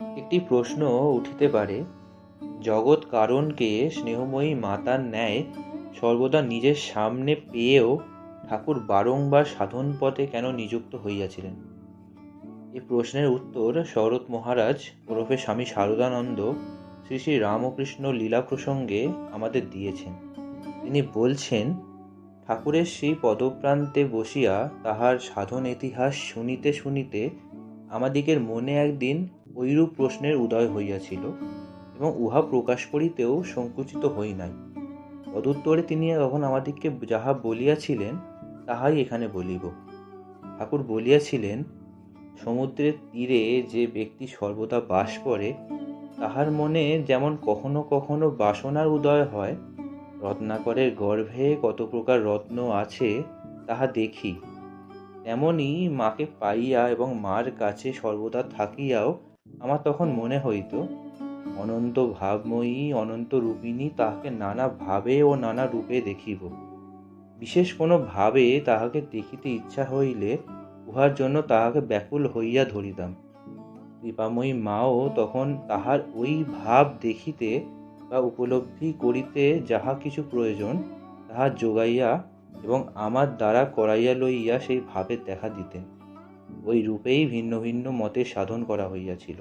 একটি প্রশ্ন উঠিতে পারে, জগৎ কারণকে স্নেহময়ী মাতার ন্যায় সর্বদা নিজের সামনে পেয়েও ঠাকুর বারংবার সাধন পথে কেন নিযুক্ত হইয়াছিলেন? এই প্রশ্নের উত্তর শরৎ মহারাজ ওরফে স্বামী শারদানন্দ শ্রী শ্রী রামকৃষ্ণ লীলা প্রসঙ্গে আমাদের দিয়েছেন। তিনি বলছেন, ঠাকুরের সেই পদপ্রান্তে বসিয়া তাহার সাধন ইতিহাস শুনিতে শুনিতে আমাদিগের মনে একদিন ঐরূপ প্রশ্নের উদয় হইয়াছিল এবং উহা প্রকাশ করিতেও সংকুচিত হই নাই। তদুত্তরে তিনি তখন আমাদিগকে যাহা বলিয়াছিলেন, তাহাই এখানে বলিব। ঠাকুর বলিয়াছিলেন, সমুদ্রের তীরে যে ব্যক্তি সর্বদা বাস করে, তাহার মনে যেমন কখনো কখনো বাসনার উদয় হয়, রত্নাকরের গর্ভে কত প্রকার রত্ন আছে, তাহা দেখি। তেমনি মাকে পাইয়া এবং মার কাছে সর্বদা থাকিয়াও আমার তখন মনে হইত, অনন্ত ভাবময়ী, অনন্ত রূপিণী তাহাকে নানা ভাবে ও নানা রূপে দেখিব। বিশেষ কোনো ভাবে তাহাকে দেখিতে ইচ্ছা হইলে উহার জন্য তাহাকে ব্যাকুল হইয়া ধরিতাম। কৃপাময়ী মাও তখন তাহার ওই ভাব দেখিতে বা উপলব্ধি করিতে যাহা কিছু প্রয়োজন, তাহা যোগাইয়া এবং আমার দ্বারা করাইয়া লইয়া সেই ভাবের দেখা দিতেন। ওই রূপেই ভিন্ন ভিন্ন মতে সাধন করা হইয়াছিল।